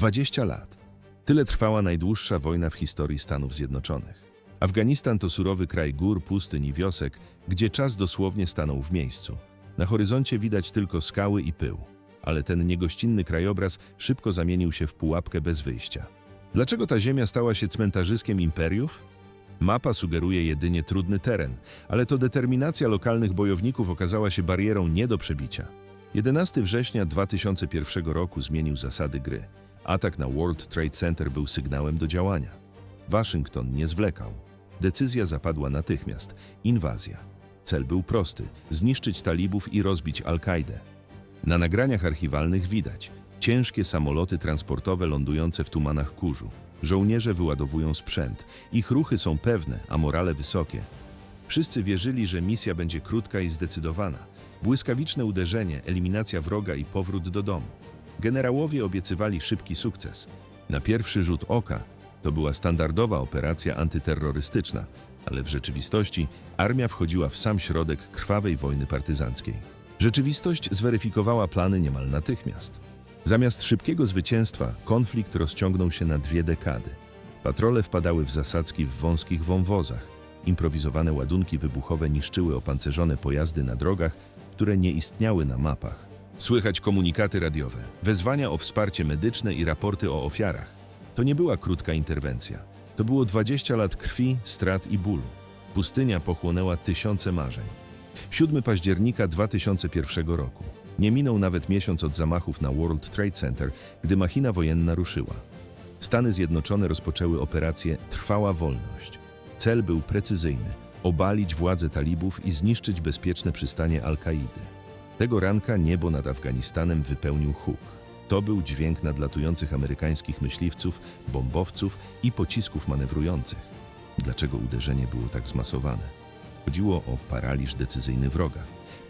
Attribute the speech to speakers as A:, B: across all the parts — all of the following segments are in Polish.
A: 20 lat. Tyle trwała najdłuższa wojna w historii Stanów Zjednoczonych. Afganistan to surowy kraj gór, pustyń i wiosek, gdzie czas dosłownie stanął w miejscu. Na horyzoncie widać tylko skały i pył, ale ten niegościnny krajobraz szybko zamienił się w pułapkę bez wyjścia. Dlaczego ta ziemia stała się cmentarzyskiem imperiów? Mapa sugeruje jedynie trudny teren, ale to determinacja lokalnych bojowników okazała się barierą nie do przebicia. 11 września 2001 roku zmienił zasady gry. Atak na World Trade Center był sygnałem do działania. Waszyngton nie zwlekał. Decyzja zapadła natychmiast inwazja. Cel był prosty zniszczyć talibów i rozbić Al-Kaidę. Na nagraniach archiwalnych widać ciężkie samoloty transportowe lądujące w tumanach kurzu. Żołnierze wyładowują sprzęt. Ich ruchy są pewne, a morale wysokie. Wszyscy wierzyli, że misja będzie krótka i zdecydowana. Błyskawiczne uderzenie, eliminacja wroga i powrót do domu. Generałowie obiecywali szybki sukces. Na pierwszy rzut oka to była standardowa operacja antyterrorystyczna, ale w rzeczywistości armia wchodziła w sam środek krwawej wojny partyzanckiej. Rzeczywistość zweryfikowała plany niemal natychmiast. Zamiast szybkiego zwycięstwa, konflikt rozciągnął się na dwie dekady. Patrole wpadały w zasadzki w wąskich wąwozach. Improwizowane ładunki wybuchowe niszczyły opancerzone pojazdy na drogach, które nie istniały na mapach. Słychać komunikaty radiowe, wezwania o wsparcie medyczne i raporty o ofiarach. To nie była krótka interwencja. To było 20 lat krwi, strat i bólu. Pustynia pochłonęła tysiące marzeń. 7 października 2001 roku. Nie minął nawet miesiąc od zamachów na World Trade Center, gdy machina wojenna ruszyła. Stany Zjednoczone rozpoczęły operację Trwała Wolność. Cel był precyzyjny obalić władze talibów i zniszczyć bezpieczne przystanie Al-Kaidy. Tego ranka niebo nad Afganistanem wypełnił huk. To był dźwięk nadlatujących amerykańskich myśliwców, bombowców i pocisków manewrujących. Dlaczego uderzenie było tak zmasowane? Chodziło o paraliż decyzyjny wroga.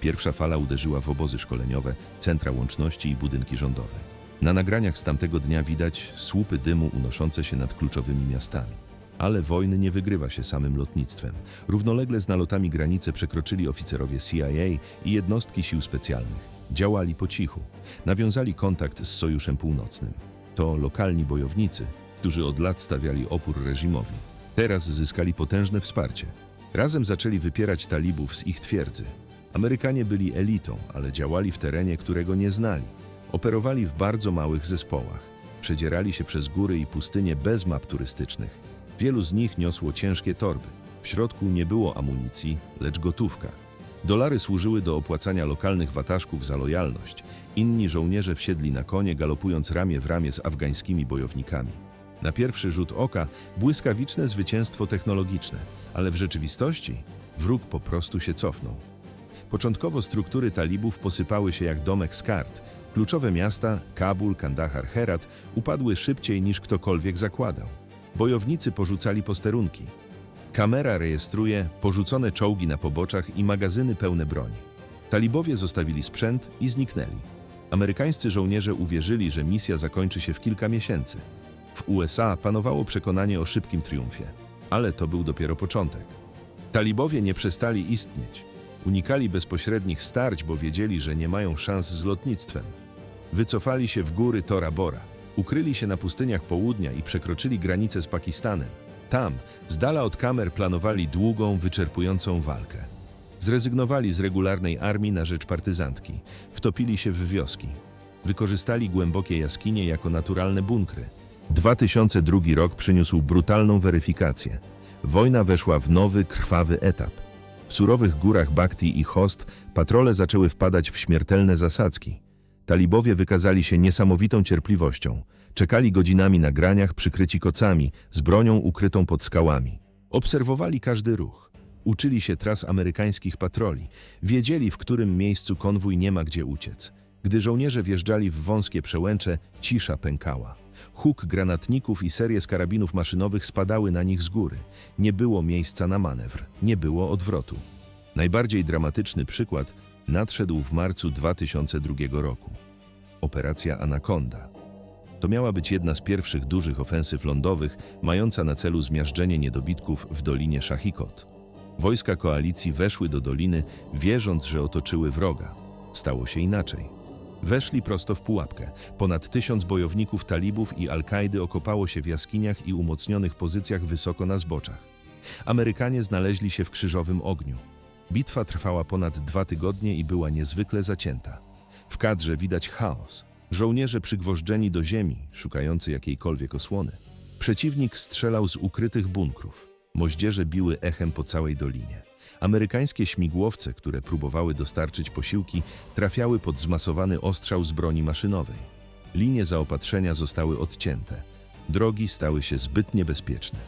A: Pierwsza fala uderzyła w obozy szkoleniowe, centra łączności i budynki rządowe. Na nagraniach z tamtego dnia widać słupy dymu unoszące się nad kluczowymi miastami. Ale wojny nie wygrywa się samym lotnictwem. Równolegle z nalotami granice przekroczyli oficerowie CIA i jednostki sił specjalnych. Działali po cichu. Nawiązali kontakt z Sojuszem Północnym. To lokalni bojownicy, którzy od lat stawiali opór reżimowi. Teraz zyskali potężne wsparcie. Razem zaczęli wypierać talibów z ich twierdzy. Amerykanie byli elitą, ale działali w terenie, którego nie znali. Operowali w bardzo małych zespołach. Przedzierali się przez góry i pustynie bez map turystycznych. Wielu z nich niosło ciężkie torby. W środku nie było amunicji, lecz gotówka. Dolary służyły do opłacania lokalnych wataszków za lojalność. Inni żołnierze wsiedli na konie, galopując ramię w ramię z afgańskimi bojownikami. Na pierwszy rzut oka błyskawiczne zwycięstwo technologiczne, ale w rzeczywistości wróg po prostu się cofnął. Początkowo struktury talibów posypały się jak domek z kart. Kluczowe miasta Kabul, Kandahar, Herat upadły szybciej niż ktokolwiek zakładał. Bojownicy porzucali posterunki. Kamera rejestruje porzucone czołgi na poboczach i magazyny pełne broni. Talibowie zostawili sprzęt i zniknęli. Amerykańscy żołnierze uwierzyli, że misja zakończy się w kilka miesięcy. W USA panowało przekonanie o szybkim triumfie, ale to był dopiero początek. Talibowie nie przestali istnieć. Unikali bezpośrednich starć, bo wiedzieli, że nie mają szans z lotnictwem. Wycofali się w góry Tora Bora, ukryli się na pustyniach południa i przekroczyli granicę z Pakistanem. Tam, z dala od kamer, planowali długą, wyczerpującą walkę. Zrezygnowali z regularnej armii na rzecz partyzantki, wtopili się w wioski. Wykorzystali głębokie jaskinie jako naturalne bunkry. 2002 rok przyniósł brutalną weryfikację. Wojna weszła w nowy, krwawy etap. W surowych górach Bakti i Host patrole zaczęły wpadać w śmiertelne zasadzki. Talibowie wykazali się niesamowitą cierpliwością. Czekali godzinami na graniach przykryci kocami, z bronią ukrytą pod skałami. Obserwowali każdy ruch. Uczyli się tras amerykańskich patroli. Wiedzieli, w którym miejscu konwój nie ma gdzie uciec. Gdy żołnierze wjeżdżali w wąskie przełęcze, cisza pękała. Huk granatników i serie z karabinów maszynowych spadały na nich z góry. Nie było miejsca na manewr, nie było odwrotu. Najbardziej dramatyczny przykład nadszedł w marcu 2002 roku. Operacja Anaconda. To miała być jedna z pierwszych dużych ofensyw lądowych, mająca na celu zmiażdżenie niedobitków w Dolinie Szachikot. Wojska koalicji weszły do doliny, wierząc, że otoczyły wroga. Stało się inaczej. Weszli prosto w pułapkę. Ponad tysiąc bojowników talibów i Al-Kaidy okopało się w jaskiniach i umocnionych pozycjach wysoko na zboczach. Amerykanie znaleźli się w krzyżowym ogniu. Bitwa trwała ponad dwa tygodnie i była niezwykle zacięta. W kadrze widać chaos. Żołnierze przygwożdżeni do ziemi, szukający jakiejkolwiek osłony. Przeciwnik strzelał z ukrytych bunkrów. Moździerze biły echem po całej dolinie. Amerykańskie śmigłowce, które próbowały dostarczyć posiłki, trafiały pod zmasowany ostrzał z broni maszynowej. Linie zaopatrzenia zostały odcięte. Drogi stały się zbyt niebezpieczne.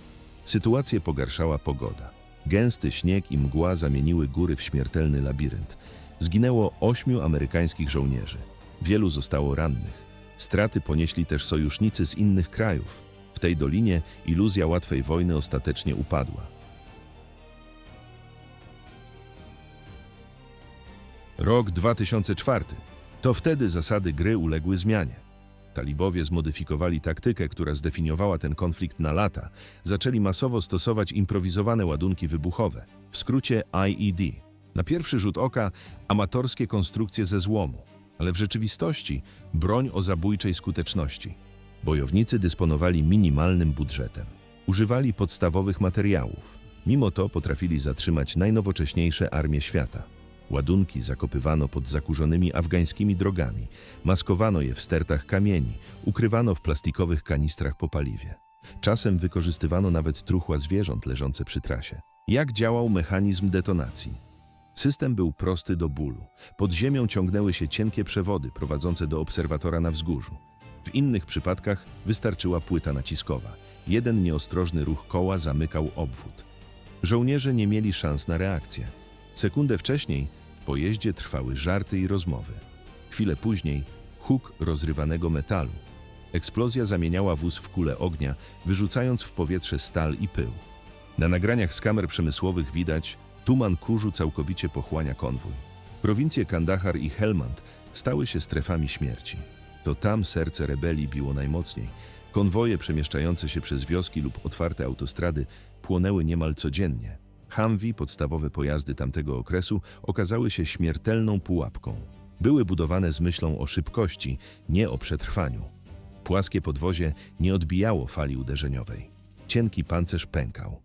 A: Sytuację pogarszała pogoda. Gęsty śnieg i mgła zamieniły góry w śmiertelny labirynt. Zginęło ośmiu amerykańskich żołnierzy. Wielu zostało rannych. Straty ponieśli też sojusznicy z innych krajów. W tej dolinie iluzja łatwej wojny ostatecznie upadła. Rok 2004. To wtedy zasady gry uległy zmianie. Talibowie zmodyfikowali taktykę, która zdefiniowała ten konflikt na lata. Zaczęli masowo stosować improwizowane ładunki wybuchowe, w skrócie IED. Na pierwszy rzut oka amatorskie konstrukcje ze złomu, ale w rzeczywistości broń o zabójczej skuteczności. Bojownicy dysponowali minimalnym budżetem. Używali podstawowych materiałów. Mimo to potrafili zatrzymać najnowocześniejsze armie świata. Ładunki zakopywano pod zakurzonymi afgańskimi drogami, maskowano je w stertach kamieni, ukrywano w plastikowych kanistrach po paliwie. Czasem wykorzystywano nawet truchła zwierząt leżące przy trasie. Jak działał mechanizm detonacji? System był prosty do bólu. Pod ziemią ciągnęły się cienkie przewody prowadzące do obserwatora na wzgórzu. W innych przypadkach wystarczyła płyta naciskowa. Jeden nieostrożny ruch koła zamykał obwód. Żołnierze nie mieli szans na reakcję. Sekundę wcześniej w pojeździe trwały żarty i rozmowy. Chwilę później huk rozrywanego metalu. Eksplozja zamieniała wóz w kulę ognia, wyrzucając w powietrze stal i pył. Na nagraniach z kamer przemysłowych widać, tuman kurzu całkowicie pochłania konwój. Prowincje Kandahar i Helmand stały się strefami śmierci. To tam serce rebelii biło najmocniej. Konwoje przemieszczające się przez wioski lub otwarte autostrady płonęły niemal codziennie. Humvee, podstawowe pojazdy tamtego okresu, okazały się śmiertelną pułapką. Były budowane z myślą o szybkości, nie o przetrwaniu. Płaskie podwozie nie odbijało fali uderzeniowej. Cienki pancerz pękał.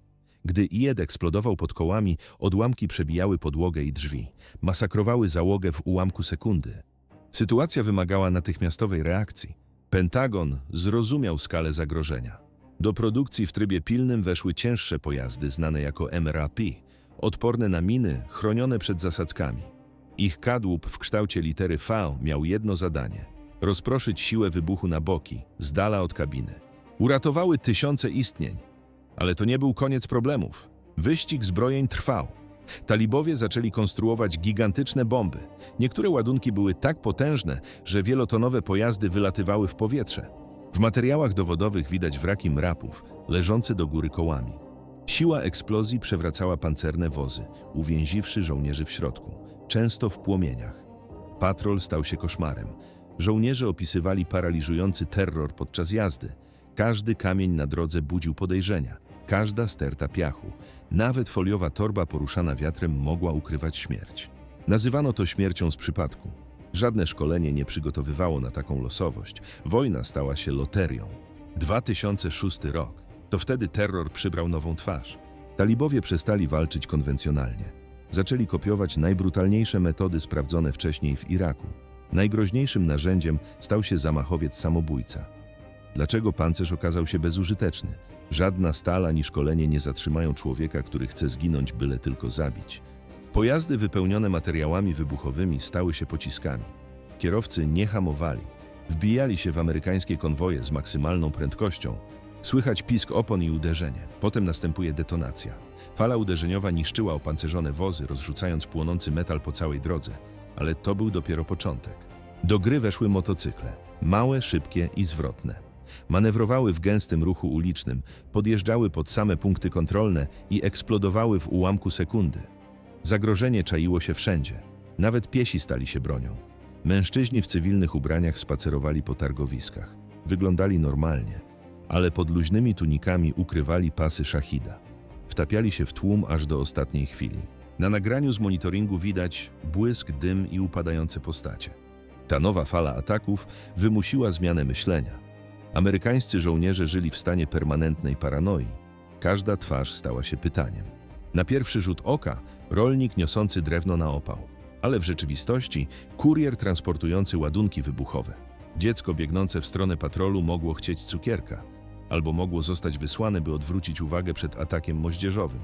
A: Gdy IED eksplodował pod kołami, odłamki przebijały podłogę i drzwi. Masakrowały załogę w ułamku sekundy. Sytuacja wymagała natychmiastowej reakcji. Pentagon zrozumiał skalę zagrożenia. Do produkcji w trybie pilnym weszły cięższe pojazdy znane jako MRAP, odporne na miny, chronione przed zasadzkami. Ich kadłub w kształcie litery V miał jedno zadanie – rozproszyć siłę wybuchu na boki, z dala od kabiny. Uratowały tysiące istnień, ale to nie był koniec problemów. Wyścig zbrojeń trwał. Talibowie zaczęli konstruować gigantyczne bomby. Niektóre ładunki były tak potężne, że wielotonowe pojazdy wylatywały w powietrze. W materiałach dowodowych widać wraki mrapów, leżące do góry kołami. Siła eksplozji przewracała pancerne wozy, uwięziwszy żołnierzy w środku, często w płomieniach. Patrol stał się koszmarem. Żołnierze opisywali paraliżujący terror podczas jazdy. Każdy kamień na drodze budził podejrzenia, każda sterta piachu, nawet foliowa torba poruszana wiatrem mogła ukrywać śmierć. Nazywano to śmiercią z przypadku. Żadne szkolenie nie przygotowywało na taką losowość. Wojna stała się loterią. 2006 rok. To wtedy terror przybrał nową twarz. Talibowie przestali walczyć konwencjonalnie. Zaczęli kopiować najbrutalniejsze metody sprawdzone wcześniej w Iraku. Najgroźniejszym narzędziem stał się zamachowiec samobójca. Dlaczego pancerz okazał się bezużyteczny? Żadna stal ani szkolenie nie zatrzymają człowieka, który chce zginąć, byle tylko zabić. Pojazdy wypełnione materiałami wybuchowymi stały się pociskami. Kierowcy nie hamowali. Wbijali się w amerykańskie konwoje z maksymalną prędkością. Słychać pisk opon i uderzenie. Potem następuje detonacja. Fala uderzeniowa niszczyła opancerzone wozy, rozrzucając płonący metal po całej drodze. Ale to był dopiero początek. Do gry weszły motocykle. Małe, szybkie i zwrotne. Manewrowały w gęstym ruchu ulicznym, podjeżdżały pod same punkty kontrolne i eksplodowały w ułamku sekundy. Zagrożenie czaiło się wszędzie. Nawet piesi stali się bronią. Mężczyźni w cywilnych ubraniach spacerowali po targowiskach. Wyglądali normalnie, ale pod luźnymi tunikami ukrywali pasy szachida. Wtapiali się w tłum aż do ostatniej chwili. Na nagraniu z monitoringu widać błysk, dym i upadające postacie. Ta nowa fala ataków wymusiła zmianę myślenia. Amerykańscy żołnierze żyli w stanie permanentnej paranoi. Każda twarz stała się pytaniem. Na pierwszy rzut oka rolnik niosący drewno na opał, ale w rzeczywistości kurier transportujący ładunki wybuchowe. Dziecko biegnące w stronę patrolu mogło chcieć cukierka, albo mogło zostać wysłane, by odwrócić uwagę przed atakiem moździerzowym.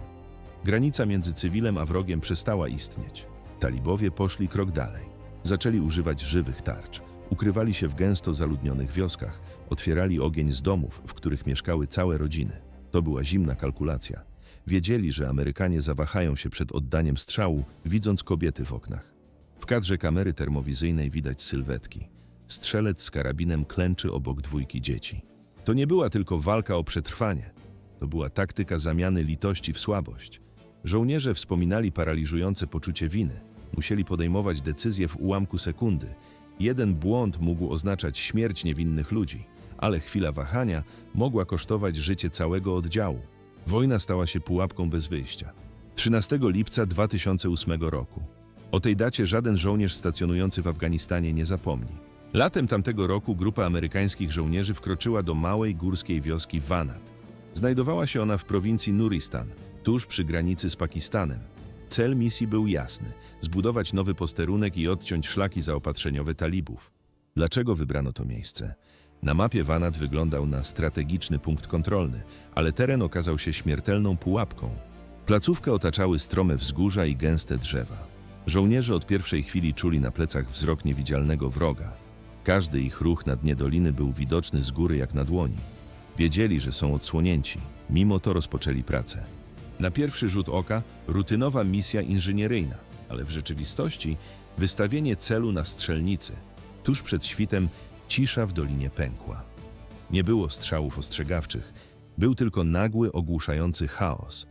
A: Granica między cywilem a wrogiem przestała istnieć. Talibowie poszli krok dalej. Zaczęli używać żywych tarcz. Ukrywali się w gęsto zaludnionych wioskach, otwierali ogień z domów, w których mieszkały całe rodziny. To była zimna kalkulacja. Wiedzieli, że Amerykanie zawahają się przed oddaniem strzału, widząc kobiety w oknach. W kadrze kamery termowizyjnej widać sylwetki. Strzelec z karabinem klęczy obok dwójki dzieci. To nie była tylko walka o przetrwanie. To była taktyka zamiany litości w słabość. Żołnierze wspominali paraliżujące poczucie winy. Musieli podejmować decyzje w ułamku sekundy. Jeden błąd mógł oznaczać śmierć niewinnych ludzi, ale chwila wahania mogła kosztować życie całego oddziału. Wojna stała się pułapką bez wyjścia. 13 lipca 2008 roku. O tej dacie żaden żołnierz stacjonujący w Afganistanie nie zapomni. Latem tamtego roku grupa amerykańskich żołnierzy wkroczyła do małej górskiej wioski Vanat. Znajdowała się ona w prowincji Nuristan, tuż przy granicy z Pakistanem. Cel misji był jasny: zbudować nowy posterunek i odciąć szlaki zaopatrzeniowe talibów. Dlaczego wybrano to miejsce? Na mapie Vanat wyglądał na strategiczny punkt kontrolny, ale teren okazał się śmiertelną pułapką. Placówkę otaczały strome wzgórza i gęste drzewa. Żołnierze od pierwszej chwili czuli na plecach wzrok niewidzialnego wroga. Każdy ich ruch na dnie doliny był widoczny z góry jak na dłoni. Wiedzieli, że są odsłonięci, mimo to rozpoczęli pracę. Na pierwszy rzut oka rutynowa misja inżynieryjna, ale w rzeczywistości wystawienie celu na strzelnicy. Tuż przed świtem cisza w dolinie pękła. Nie było strzałów ostrzegawczych, był tylko nagły, ogłuszający chaos.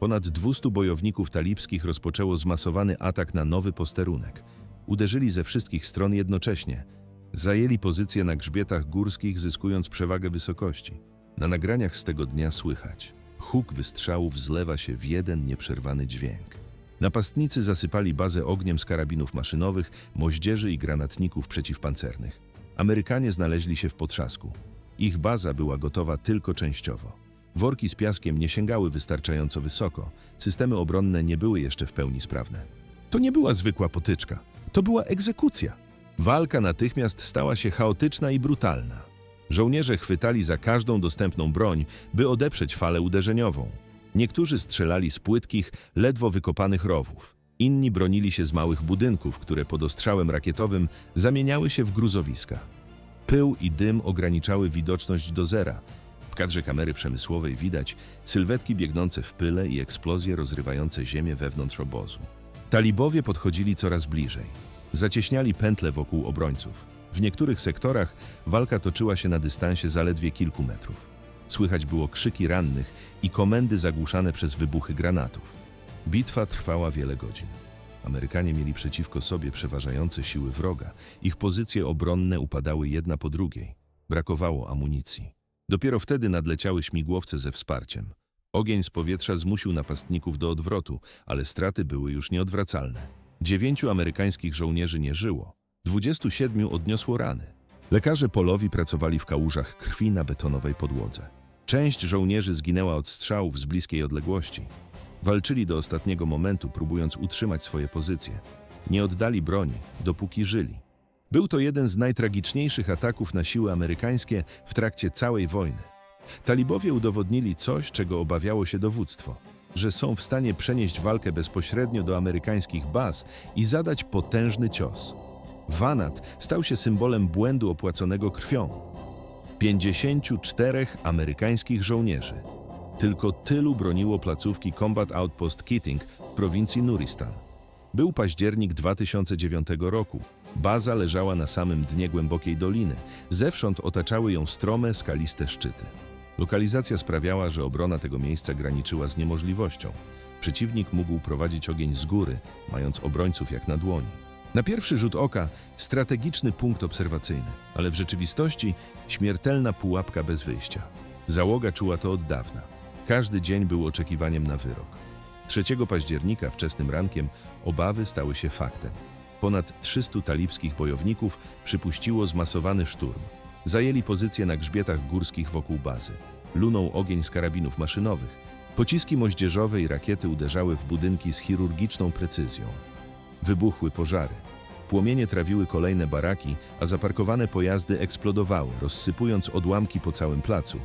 A: Ponad 200 bojowników talibskich rozpoczęło zmasowany atak na nowy posterunek. Uderzyli ze wszystkich stron jednocześnie. Zajęli pozycje na grzbietach górskich, zyskując przewagę wysokości. Na nagraniach z tego dnia słychać. Huk wystrzałów zlewa się w jeden nieprzerwany dźwięk. Napastnicy zasypali bazę ogniem z karabinów maszynowych, moździerzy i granatników przeciwpancernych. Amerykanie znaleźli się w potrzasku. Ich baza była gotowa tylko częściowo. Worki z piaskiem nie sięgały wystarczająco wysoko, systemy obronne nie były jeszcze w pełni sprawne. To nie była zwykła potyczka, to była egzekucja. Walka natychmiast stała się chaotyczna i brutalna. Żołnierze chwytali za każdą dostępną broń, by odeprzeć falę uderzeniową. Niektórzy strzelali z płytkich, ledwo wykopanych rowów. Inni bronili się z małych budynków, które pod ostrzałem rakietowym zamieniały się w gruzowiska. Pył i dym ograniczały widoczność do zera. W kadrze kamery przemysłowej widać sylwetki biegnące w pyle i eksplozje rozrywające ziemię wewnątrz obozu. Talibowie podchodzili coraz bliżej. Zacieśniali pętle wokół obrońców. W niektórych sektorach walka toczyła się na dystansie zaledwie kilku metrów. Słychać było krzyki rannych i komendy zagłuszane przez wybuchy granatów. Bitwa trwała wiele godzin. Amerykanie mieli przeciwko sobie przeważające siły wroga. Ich pozycje obronne upadały jedna po drugiej. Brakowało amunicji. Dopiero wtedy nadleciały śmigłowce ze wsparciem. Ogień z powietrza zmusił napastników do odwrotu, ale straty były już nieodwracalne. Dziewięciu amerykańskich żołnierzy nie żyło. 27 odniosło rany. Lekarze polowi pracowali w kałużach krwi na betonowej podłodze. Część żołnierzy zginęła od strzałów z bliskiej odległości. Walczyli do ostatniego momentu, próbując utrzymać swoje pozycje. Nie oddali broni, dopóki żyli. Był to jeden z najtragiczniejszych ataków na siły amerykańskie w trakcie całej wojny. Talibowie udowodnili coś, czego obawiało się dowództwo, że są w stanie przenieść walkę bezpośrednio do amerykańskich baz i zadać potężny cios. Vanat stał się symbolem błędu opłaconego krwią. 54 amerykańskich żołnierzy. Tylko tylu broniło placówki Combat Outpost Keating w prowincji Nuristan. Był październik 2009 roku. Baza leżała na samym dnie głębokiej doliny. Zewsząd otaczały ją strome, skaliste szczyty. Lokalizacja sprawiała, że obrona tego miejsca graniczyła z niemożliwością. Przeciwnik mógł prowadzić ogień z góry, mając obrońców jak na dłoni. Na pierwszy rzut oka strategiczny punkt obserwacyjny, ale w rzeczywistości śmiertelna pułapka bez wyjścia. Załoga czuła to od dawna. Każdy dzień był oczekiwaniem na wyrok. 3 października wczesnym rankiem obawy stały się faktem. Ponad 300 talibskich bojowników przypuściło zmasowany szturm. Zajęli pozycje na grzbietach górskich wokół bazy. Lunął ogień z karabinów maszynowych. Pociski moździerzowe i rakiety uderzały w budynki z chirurgiczną precyzją. Wybuchły pożary. Płomienie trawiły kolejne baraki, a zaparkowane pojazdy eksplodowały, rozsypując odłamki po całym placu.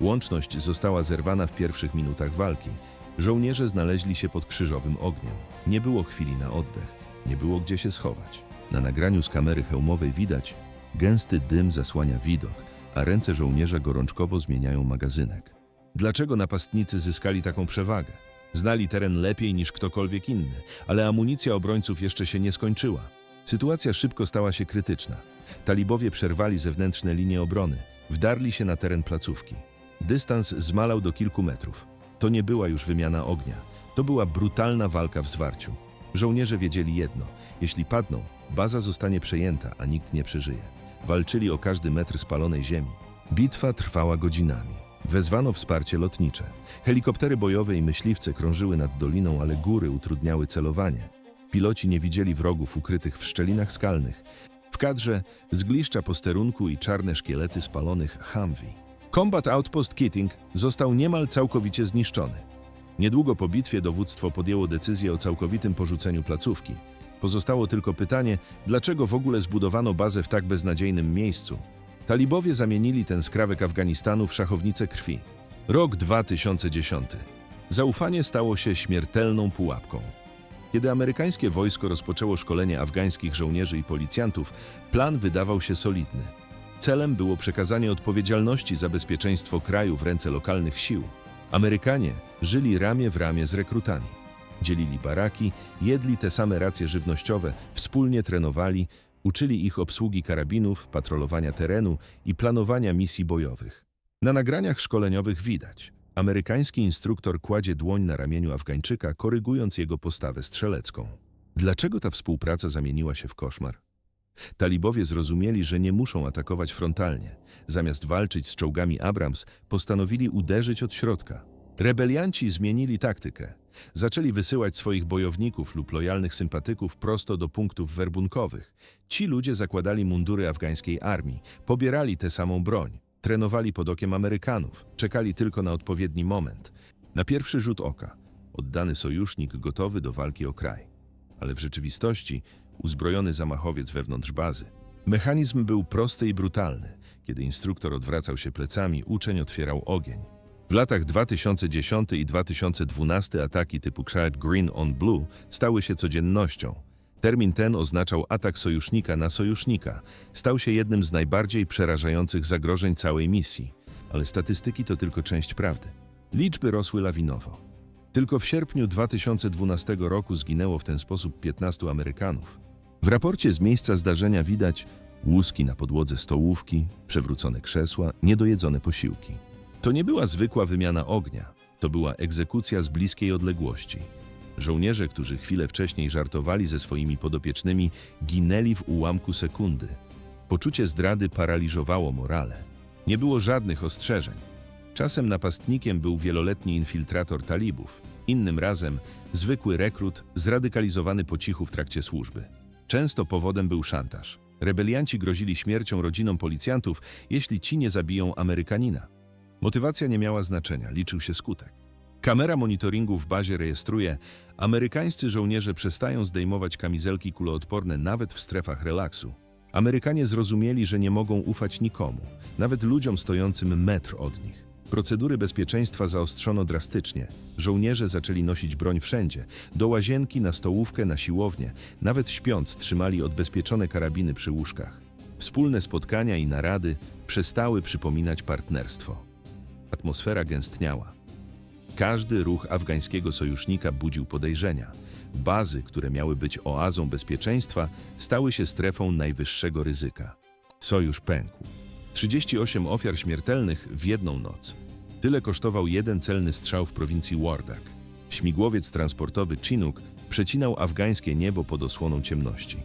A: Łączność została zerwana w pierwszych minutach walki. Żołnierze znaleźli się pod krzyżowym ogniem. Nie było chwili na oddech, nie było gdzie się schować. Na nagraniu z kamery hełmowej widać, gęsty dym zasłania widok, a ręce żołnierza gorączkowo zmieniają magazynek. Dlaczego napastnicy zyskali taką przewagę? Znali teren lepiej niż ktokolwiek inny, ale amunicja obrońców jeszcze się nie skończyła. Sytuacja szybko stała się krytyczna. Talibowie przerwali zewnętrzne linie obrony, wdarli się na teren placówki. Dystans zmalał do kilku metrów. To nie była już wymiana ognia, to była brutalna walka w zwarciu. Żołnierze wiedzieli jedno: jeśli padną, baza zostanie przejęta, a nikt nie przeżyje. Walczyli o każdy metr spalonej ziemi. Bitwa trwała godzinami. Wezwano wsparcie lotnicze. Helikoptery bojowe i myśliwce krążyły nad doliną, ale góry utrudniały celowanie. Piloci nie widzieli wrogów ukrytych w szczelinach skalnych. W kadrze zgliszcza posterunku i czarne szkielety spalonych Humvee. Combat Outpost Keating został niemal całkowicie zniszczony. Niedługo po bitwie dowództwo podjęło decyzję o całkowitym porzuceniu placówki. Pozostało tylko pytanie, dlaczego w ogóle zbudowano bazę w tak beznadziejnym miejscu. Talibowie zamienili ten skrawek Afganistanu w szachownicę krwi. Rok 2010. Zaufanie stało się śmiertelną pułapką. Kiedy amerykańskie wojsko rozpoczęło szkolenie afgańskich żołnierzy i policjantów, plan wydawał się solidny. Celem było przekazanie odpowiedzialności za bezpieczeństwo kraju w ręce lokalnych sił. Amerykanie żyli ramię w ramię z rekrutami. Dzielili baraki, jedli te same racje żywnościowe, wspólnie trenowali, uczyli ich obsługi karabinów, patrolowania terenu i planowania misji bojowych. Na nagraniach szkoleniowych widać, amerykański instruktor kładzie dłoń na ramieniu Afgańczyka, korygując jego postawę strzelecką. Dlaczego ta współpraca zamieniła się w koszmar? Talibowie zrozumieli, że nie muszą atakować frontalnie. Zamiast walczyć z czołgami Abrams, postanowili uderzyć od środka. Rebelianci zmienili taktykę. Zaczęli wysyłać swoich bojowników lub lojalnych sympatyków prosto do punktów werbunkowych. Ci ludzie zakładali mundury afgańskiej armii, pobierali tę samą broń, trenowali pod okiem Amerykanów, czekali tylko na odpowiedni moment. Na pierwszy rzut oka oddany sojusznik gotowy do walki o kraj. Ale w rzeczywistości uzbrojony zamachowiec wewnątrz bazy. Mechanizm był prosty i brutalny. Kiedy instruktor odwracał się plecami, uczeń otwierał ogień. W latach 2010 i 2012 ataki typu Cloud Green on Blue stały się codziennością. Termin ten oznaczał atak sojusznika na sojusznika. Stał się jednym z najbardziej przerażających zagrożeń całej misji. Ale statystyki to tylko część prawdy. Liczby rosły lawinowo. Tylko w sierpniu 2012 roku zginęło w ten sposób 15 Amerykanów. W raporcie z miejsca zdarzenia widać łuski na podłodze stołówki, przewrócone krzesła, niedojedzone posiłki. To nie była zwykła wymiana ognia, to była egzekucja z bliskiej odległości. Żołnierze, którzy chwilę wcześniej żartowali ze swoimi podopiecznymi, ginęli w ułamku sekundy. Poczucie zdrady paraliżowało morale. Nie było żadnych ostrzeżeń. Czasem napastnikiem był wieloletni infiltrator talibów, innym razem zwykły rekrut zradykalizowany po cichu w trakcie służby. Często powodem był szantaż. Rebelianci grozili śmiercią rodzinom policjantów, jeśli ci nie zabiją Amerykanina. Motywacja nie miała znaczenia, liczył się skutek. Kamera monitoringu w bazie rejestruje, amerykańscy żołnierze przestają zdejmować kamizelki kuloodporne nawet w strefach relaksu. Amerykanie zrozumieli, że nie mogą ufać nikomu, nawet ludziom stojącym metr od nich. Procedury bezpieczeństwa zaostrzono drastycznie. Żołnierze zaczęli nosić broń wszędzie, do łazienki, na stołówkę, na siłownię. Nawet śpiąc trzymali odbezpieczone karabiny przy łóżkach. Wspólne spotkania i narady przestały przypominać partnerstwo. Atmosfera gęstniała. Każdy ruch afgańskiego sojusznika budził podejrzenia. Bazy, które miały być oazą bezpieczeństwa, stały się strefą najwyższego ryzyka. Sojusz pękł. 38 ofiar śmiertelnych w jedną noc. Tyle kosztował jeden celny strzał w prowincji Wardak. Śmigłowiec transportowy Chinook przecinał afgańskie niebo pod osłoną ciemności.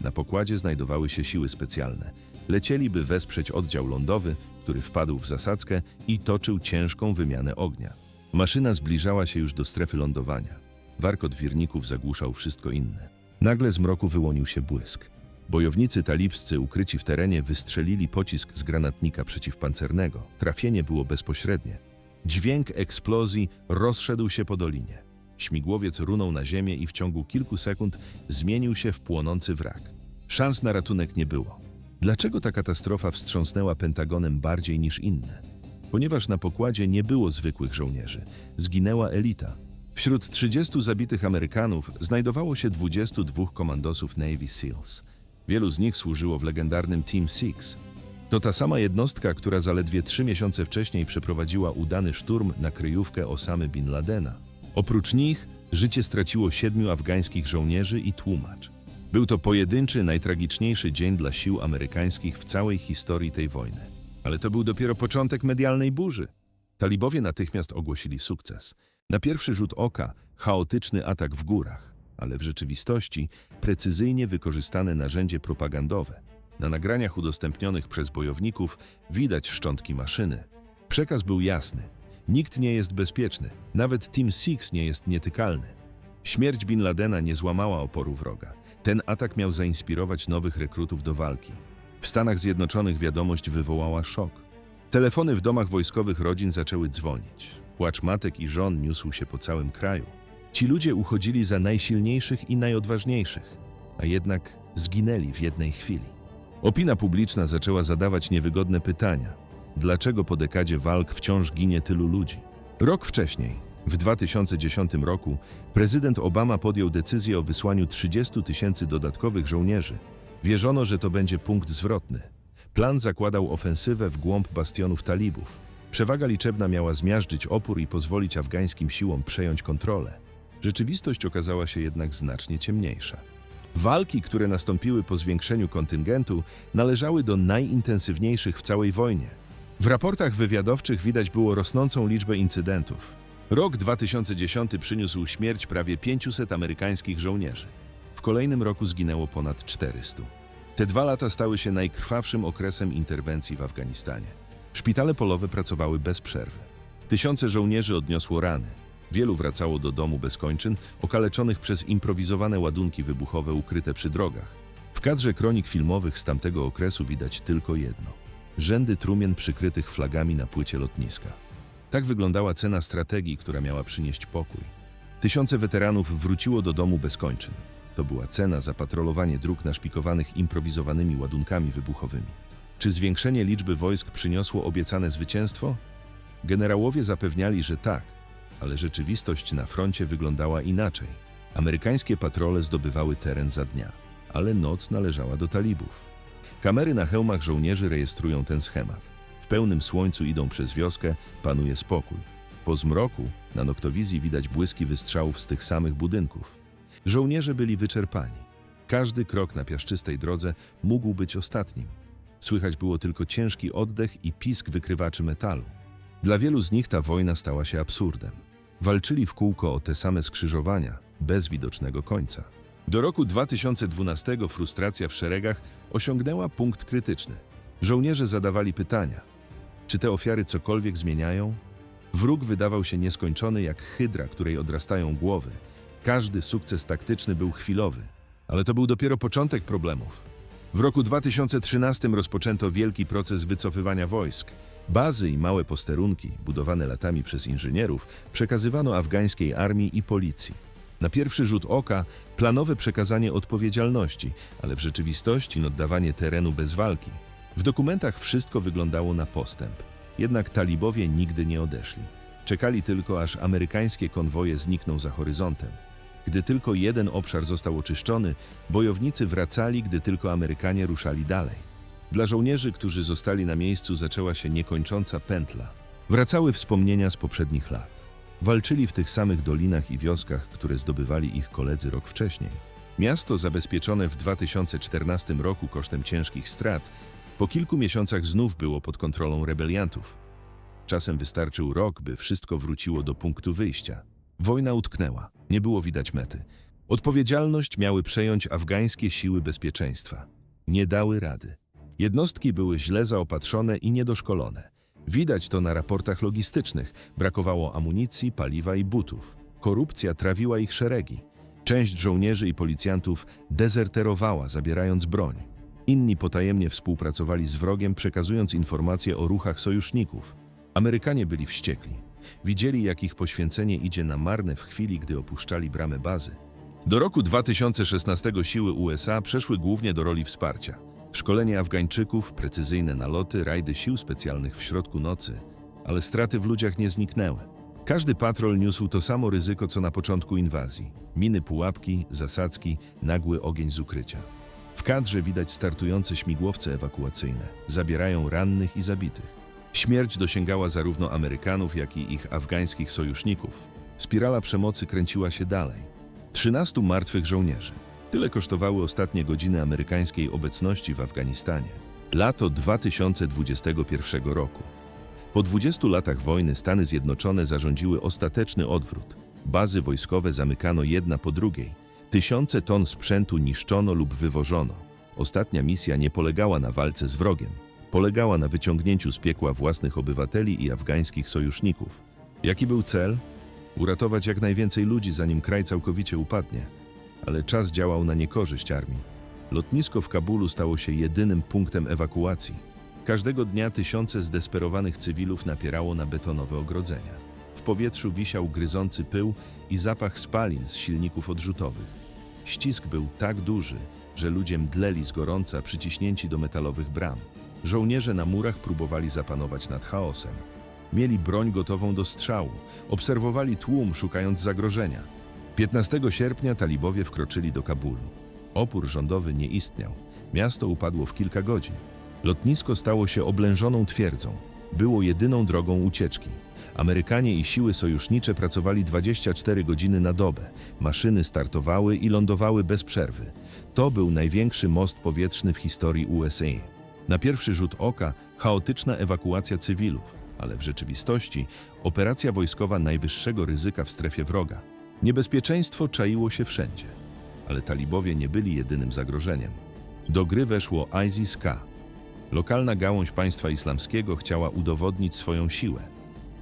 A: Na pokładzie znajdowały się siły specjalne. Lecieli, by wesprzeć oddział lądowy, który wpadł w zasadzkę i toczył ciężką wymianę ognia. Maszyna zbliżała się już do strefy lądowania. Warkot wirników zagłuszał wszystko inne. Nagle z mroku wyłonił się błysk. Bojownicy talibscy ukryci w terenie wystrzelili pocisk z granatnika przeciwpancernego. Trafienie było bezpośrednie. Dźwięk eksplozji rozszedł się po dolinie. Śmigłowiec runął na ziemię i w ciągu kilku sekund zmienił się w płonący wrak. Szans na ratunek nie było. Dlaczego ta katastrofa wstrząsnęła Pentagonem bardziej niż inne? Ponieważ na pokładzie nie było zwykłych żołnierzy, zginęła elita. Wśród 30 zabitych Amerykanów znajdowało się 22 komandosów Navy SEALs. Wielu z nich służyło w legendarnym Team Six. To ta sama jednostka, która zaledwie trzy miesiące wcześniej przeprowadziła udany szturm na kryjówkę Osamy Bin Ladena. Oprócz nich życie straciło siedmiu afgańskich żołnierzy i tłumacz. Był to pojedynczy, najtragiczniejszy dzień dla sił amerykańskich w całej historii tej wojny. Ale to był dopiero początek medialnej burzy. Talibowie natychmiast ogłosili sukces. Na pierwszy rzut oka chaotyczny atak w górach, ale w rzeczywistości precyzyjnie wykorzystane narzędzie propagandowe. Na nagraniach udostępnionych przez bojowników widać szczątki maszyny. Przekaz był jasny. Nikt nie jest bezpieczny, nawet Team Six nie jest nietykalny. Śmierć Bin Ladena nie złamała oporu wroga. Ten atak miał zainspirować nowych rekrutów do walki. W Stanach Zjednoczonych wiadomość wywołała szok. Telefony w domach wojskowych rodzin zaczęły dzwonić. Płacz matek i żon niósł się po całym kraju. Ci ludzie uchodzili za najsilniejszych i najodważniejszych, a jednak zginęli w jednej chwili. Opinia publiczna zaczęła zadawać niewygodne pytania. Dlaczego po dekadzie walk wciąż ginie tylu ludzi? Rok wcześniej, w 2010 roku, prezydent Obama podjął decyzję o wysłaniu 30 tysięcy dodatkowych żołnierzy. Wierzono, że to będzie punkt zwrotny. Plan zakładał ofensywę w głąb bastionów talibów. Przewaga liczebna miała zmiażdżyć opór i pozwolić afgańskim siłom przejąć kontrolę. Rzeczywistość okazała się jednak znacznie ciemniejsza. Walki, które nastąpiły po zwiększeniu kontyngentu, należały do najintensywniejszych w całej wojnie. W raportach wywiadowczych widać było rosnącą liczbę incydentów. Rok 2010 przyniósł śmierć prawie 500 amerykańskich żołnierzy. W kolejnym roku zginęło ponad 400. Te dwa lata stały się najkrwawszym okresem interwencji w Afganistanie. Szpitale polowe pracowały bez przerwy. Tysiące żołnierzy odniosło rany. Wielu wracało do domu bez kończyn, okaleczonych przez improwizowane ładunki wybuchowe ukryte przy drogach. W kadrze kronik filmowych z tamtego okresu widać tylko jedno: rzędy trumien przykrytych flagami na płycie lotniska. Tak wyglądała cena strategii, która miała przynieść pokój. Tysiące weteranów wróciło do domu bez kończyn. To była cena za patrolowanie dróg naszpikowanych improwizowanymi ładunkami wybuchowymi. Czy zwiększenie liczby wojsk przyniosło obiecane zwycięstwo? Generałowie zapewniali, że tak, ale rzeczywistość na froncie wyglądała inaczej. Amerykańskie patrole zdobywały teren za dnia, ale noc należała do talibów. Kamery na hełmach żołnierzy rejestrują ten schemat. W pełnym słońcu idą przez wioskę, panuje spokój. Po zmroku na noktowizji widać błyski wystrzałów z tych samych budynków. Żołnierze byli wyczerpani. Każdy krok na piaszczystej drodze mógł być ostatnim. Słychać było tylko ciężki oddech i pisk wykrywaczy metalu. Dla wielu z nich ta wojna stała się absurdem. Walczyli w kółko o te same skrzyżowania, bez widocznego końca. Do roku 2012 frustracja w szeregach osiągnęła punkt krytyczny. Żołnierze zadawali pytania: czy te ofiary cokolwiek zmieniają? Wróg wydawał się nieskończony jak hydra, której odrastają głowy. Każdy sukces taktyczny był chwilowy, ale to był dopiero początek problemów. W roku 2013 rozpoczęto wielki proces wycofywania wojsk. Bazy i małe posterunki, budowane latami przez inżynierów, przekazywano afgańskiej armii i policji. Na pierwszy rzut oka planowe przekazanie odpowiedzialności, ale w rzeczywistości oddawanie terenu bez walki. W dokumentach wszystko wyglądało na postęp. Jednak talibowie nigdy nie odeszli. Czekali tylko, aż amerykańskie konwoje znikną za horyzontem. Gdy tylko jeden obszar został oczyszczony, bojownicy wracali, gdy tylko Amerykanie ruszali dalej. Dla żołnierzy, którzy zostali na miejscu, zaczęła się niekończąca pętla. Wracały wspomnienia z poprzednich lat. Walczyli w tych samych dolinach i wioskach, które zdobywali ich koledzy rok wcześniej. Miasto zabezpieczone w 2014 roku kosztem ciężkich strat, po kilku miesiącach znów było pod kontrolą rebeliantów. Czasem wystarczył rok, by wszystko wróciło do punktu wyjścia. Wojna utknęła, nie było widać mety. Odpowiedzialność miały przejąć afgańskie siły bezpieczeństwa. Nie dały rady. Jednostki były źle zaopatrzone i niedoszkolone. Widać to na raportach logistycznych. Brakowało amunicji, paliwa i butów. Korupcja trawiła ich szeregi. Część żołnierzy i policjantów dezerterowała, zabierając broń. Inni potajemnie współpracowali z wrogiem, przekazując informacje o ruchach sojuszników. Amerykanie byli wściekli. Widzieli, jak ich poświęcenie idzie na marne w chwili, gdy opuszczali bramę bazy. Do roku 2016 siły USA przeszły głównie do roli wsparcia. Szkolenie Afgańczyków, precyzyjne naloty, rajdy sił specjalnych w środku nocy, ale straty w ludziach nie zniknęły. Każdy patrol niósł to samo ryzyko, co na początku inwazji. Miny pułapki, zasadzki, nagły ogień z ukrycia. W kadrze widać startujące śmigłowce ewakuacyjne. Zabierają rannych i zabitych. Śmierć dosięgała zarówno Amerykanów, jak i ich afgańskich sojuszników. Spirala przemocy kręciła się dalej. 13 martwych żołnierzy. Tyle kosztowały ostatnie godziny amerykańskiej obecności w Afganistanie. Lato 2021 roku. Po 20 latach wojny Stany Zjednoczone zarządziły ostateczny odwrót. Bazy wojskowe zamykano jedna po drugiej. Tysiące ton sprzętu niszczono lub wywożono. Ostatnia misja nie polegała na walce z wrogiem. Polegała na wyciągnięciu z piekła własnych obywateli i afgańskich sojuszników. Jaki był cel? Uratować jak najwięcej ludzi, zanim kraj całkowicie upadnie. Ale czas działał na niekorzyść armii. Lotnisko w Kabulu stało się jedynym punktem ewakuacji. Każdego dnia tysiące zdesperowanych cywilów napierało na betonowe ogrodzenia. W powietrzu wisiał gryzący pył i zapach spalin z silników odrzutowych. Ścisk był tak duży, że ludzie mdleli z gorąca przyciśnięci do metalowych bram. Żołnierze na murach próbowali zapanować nad chaosem. Mieli broń gotową do strzału, obserwowali tłum szukając zagrożenia. 15 sierpnia talibowie wkroczyli do Kabulu. Opór rządowy nie istniał. Miasto upadło w kilka godzin. Lotnisko stało się oblężoną twierdzą. Było jedyną drogą ucieczki. Amerykanie i siły sojusznicze pracowali 24 godziny na dobę. Maszyny startowały i lądowały bez przerwy. To był największy most powietrzny w historii USA. Na pierwszy rzut oka chaotyczna ewakuacja cywilów, ale w rzeczywistości operacja wojskowa najwyższego ryzyka w strefie wroga. Niebezpieczeństwo czaiło się wszędzie, ale talibowie nie byli jedynym zagrożeniem. Do gry weszło ISIS-K. Lokalna gałąź państwa islamskiego chciała udowodnić swoją siłę.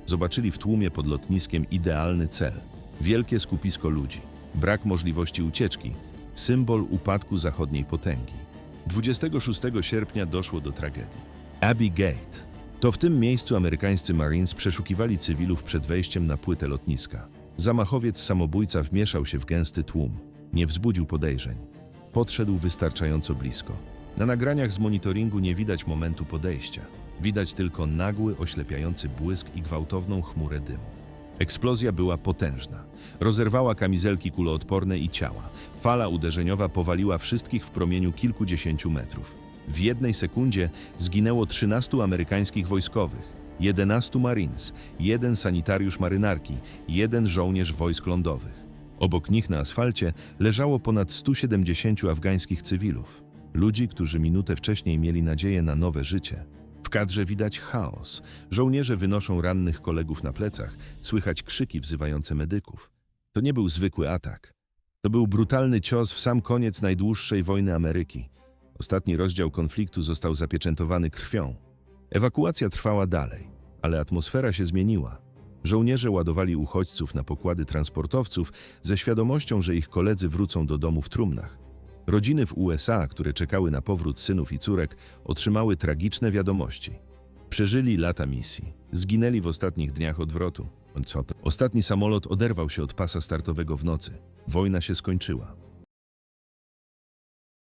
A: Zobaczyli w tłumie pod lotniskiem idealny cel. Wielkie skupisko ludzi, brak możliwości ucieczki, symbol upadku zachodniej potęgi. 26 sierpnia doszło do tragedii. Abbey Gate. To w tym miejscu amerykańscy Marines przeszukiwali cywilów przed wejściem na płytę lotniska. Zamachowiec samobójca wmieszał się w gęsty tłum. Nie wzbudził podejrzeń. Podszedł wystarczająco blisko. Na nagraniach z monitoringu nie widać momentu podejścia. Widać tylko nagły, oślepiający błysk i gwałtowną chmurę dymu. Eksplozja była potężna. Rozerwała kamizelki kuloodporne i ciała. Fala uderzeniowa powaliła wszystkich w promieniu kilkudziesięciu metrów. W jednej sekundzie zginęło 13 amerykańskich wojskowych, 11 Marines, jeden sanitariusz marynarki, jeden żołnierz wojsk lądowych. Obok nich na asfalcie leżało ponad 170 afgańskich cywilów. Ludzi, którzy minutę wcześniej mieli nadzieję na nowe życie. W kadrze widać chaos. Żołnierze wynoszą rannych kolegów na plecach, słychać krzyki wzywające medyków. To nie był zwykły atak. To był brutalny cios w sam koniec najdłuższej wojny Ameryki. Ostatni rozdział konfliktu został zapieczętowany krwią. Ewakuacja trwała dalej, ale atmosfera się zmieniła. Żołnierze ładowali uchodźców na pokłady transportowców ze świadomością, że ich koledzy wrócą do domu w trumnach. Rodziny w USA, które czekały na powrót synów i córek, otrzymały tragiczne wiadomości. Przeżyli lata misji. Zginęli w ostatnich dniach odwrotu. Ostatni samolot oderwał się od pasa startowego w nocy. Wojna się skończyła.